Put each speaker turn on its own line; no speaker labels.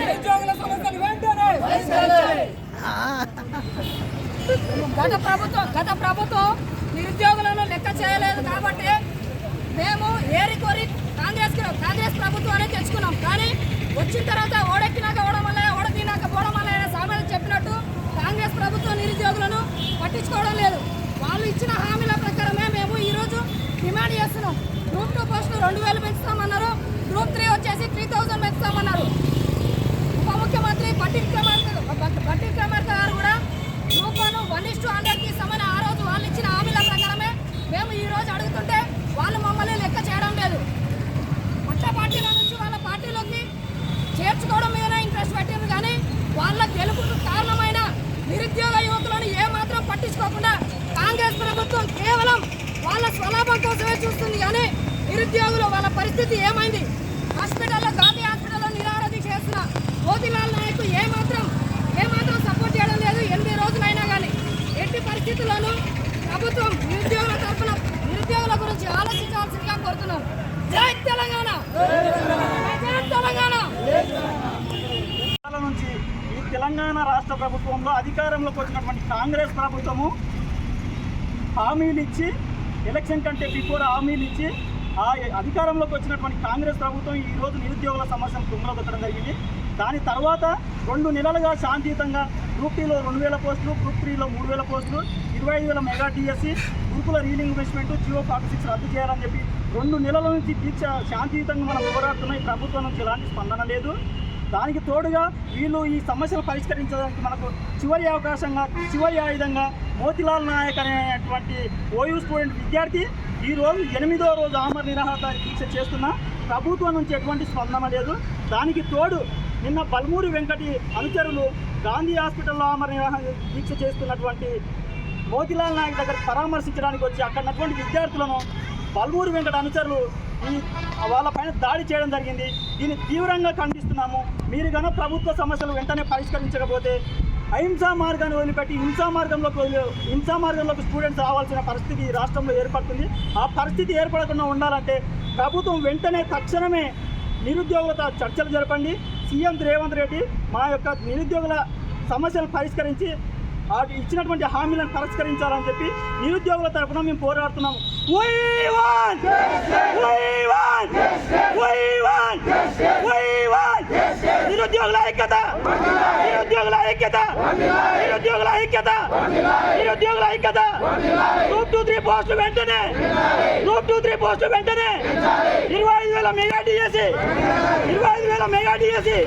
నిరుద్యోగుల సమస్యలు వెంటనే.
గత ప్రభుత్వం గత ప్రభుత్వం నిరుద్యోగులను లెక్క చేయలేదు కాబట్టి మేము ఏరి కోరి కాంగ్రెస్ కాంగ్రెస్ ప్రభుత్వాన్ని తెచ్చుకున్నాం. కానీ వచ్చిన తర్వాత ఓడెక్కినాక ఓడడం వల్ల ఓడతీనాక పోవడం వల్ల ఆయన సామాన్యులు చెప్పినట్టు కాంగ్రెస్ ప్రభుత్వం నిరుద్యోగులను పట్టించుకోవడం లేదు వాళ్ళు ఇచ్చిన హామీల ప్రకారమే మేము ఈరోజు డిమాండ్ చేస్తున్నాం గ్రూప్ టూ పోస్టులు రెండు వేలు పెంచుతామన్నారు గ్రూప్ త్రీ వచ్చేసి త్రీ థౌజండ్ పెంచుతామన్నారు ఉప ముఖ్యమంత్రి బట్టి విక్రమార్క బట్టి విక్రమార్క గారు కూడా group one one is two హండ్రెడ్కి ఇస్తామని ఆ రోజు వాళ్ళు ఇచ్చిన హామీల ప్రకారమే మేము ఈ రోజు అడుగుతుంటే వాళ్ళు మమ్మల్ని లెక్క చేయడం లేదు కొత్త పార్టీల నుంచి వాళ్ళ పార్టీలోకి చేర్చుకోవడం మీద ఇంట్రెస్ట్ పెట్టింది కానీ వాళ్ళ గెలుపుకు కారణమైన నిరుద్యోగ యువకులను ఏమాత్రం పట్టించుకోకుండా కాంగ్రెస్ ప్రభుత్వం కేవలం వాళ్ళ స్వలాభం కోసమే చూస్తుంది కానీ నిరుద్యోగులు వాళ్ళ పరిస్థితి ఏమైంది? హాస్పిటల్లో గాంధీ హాస్పిటల్లో నిరారధి చేస్తున్న మోతీలాల్ నాయక్ ఏమాత్రం ఏమాత్రం సపోర్ట్ చేయడం లేదు. ఎనిమిది రోజులైనా కానీ ఎట్టి పరిస్థితుల్లోనూ ప్రభుత్వం నిరుద్యోగుల తరఫున నిరుద్యోగుల గురించి ఆలోచించాల్సిందిగా కోరుతున్నాం. జై తెలంగాణ జై తెలంగాణ
కాలం నుంచి ఈ తెలంగాణ రాష్ట్ర ప్రభుత్వంలో అధికారంలోకి వచ్చినటువంటి కాంగ్రెస్ ప్రభుత్వము హామీలు ఇచ్చి ఎలక్షన్ కంటే బిఫోర్ హామీలు ఇచ్చి ఆ అధికారంలోకి వచ్చినటువంటి కాంగ్రెస్ ప్రభుత్వం ఈ రోజు నిరుద్యోగుల సమస్యను తుమ్మలగొట్టడం జరిగింది. దాని తర్వాత రెండు నెలలుగా శాంతియుతంగా గ్రూప్ టీలో రెండు వేల పోస్టులు గ్రూప్ త్రీలో మూడు వేల పోస్టులు ఇరవై ఐదు వేల మెగా డిఎస్సి గురుకుల రీలింగ్విష్మెంట్ జియో ఫార్టీ సిక్స్ రద్దు చేయాలని చెప్పి రెండు నెలల నుంచి దీక్ష శాంతియుతంగా మనం పోరాడుతున్నాయి ఈ ప్రభుత్వం నుంచి ఎలాంటి స్పందన లేదు. దానికి తోడుగా వీళ్ళు ఈ సమస్యలు పరిష్కరించడానికి మనకు చివరి అవకాశంగా చివరి ఆయుధంగా మోతిలాల్ నాయక్ అనేటువంటి ఓయూ స్టూడెంట్ విద్యార్థి ఈ రోజు ఎనిమిదో రోజు ఆమర నిరాహార దీక్ష చేస్తున్న. ప్రభుత్వం నుంచి ఎటువంటి స్పందన లేదు. దానికి తోడు నిన్న బల్మూరి వెంకటి అనుచరులు గాంధీ హాస్పిటల్లో ఆమర నిరాహార దీక్ష చేస్తున్నటువంటి మోతిలాల్ నాయక్ దగ్గర పరామర్శించడానికి వచ్చి అక్కడ ఉన్నటువంటి విద్యార్థులను బల్మూరి వెంకట అనుచరులు వాళ్ళపైన దాడి చేయడం జరిగింది. దీన్ని తీవ్రంగా ఖండిస్తున్నాము. మీరు కనుక ప్రభుత్వ సమస్యలు వెంటనే పరిష్కరించకపోతే అహింసా మార్గాన్ని వదిలిపెట్టి హింసా మార్గంలోకి వదిలి హింసా మార్గంలోకి స్టూడెంట్స్ రావాల్సిన పరిస్థితి ఈ రాష్ట్రంలో ఏర్పడుతుంది. ఆ పరిస్థితి ఏర్పడకుండా ఉండాలంటే ప్రభుత్వం వెంటనే తక్షణమే నిరుద్యోగులతో చర్చలు జరపండి. సీఎం రేవంత్ రెడ్డి మా యొక్క నిరుద్యోగుల సమస్యలు పరిష్కరించి ఆ ఇచ్చినటువంటి హామీలను పరిష్కరించాలని చెప్పి నిరుద్యోగుల తరఫున మేము పోరాడుతున్నాము. నిరుద్యోగుల ఐక్యత నిరుద్యోగుల ఐక్యత నిరుద్యోగుల ఐక్యత నిరుద్యోగుల ఐక్యత గ్రూప్ టూ త్రీ పోస్టులు వెంటనే గ్రూప్ టూ త్రీ పోస్టులు వెంటనే ఇరవై ఐదు వేల మెగా డిఎస్సి ఇరవై ఐదు వేల మెగా డిఎస్సి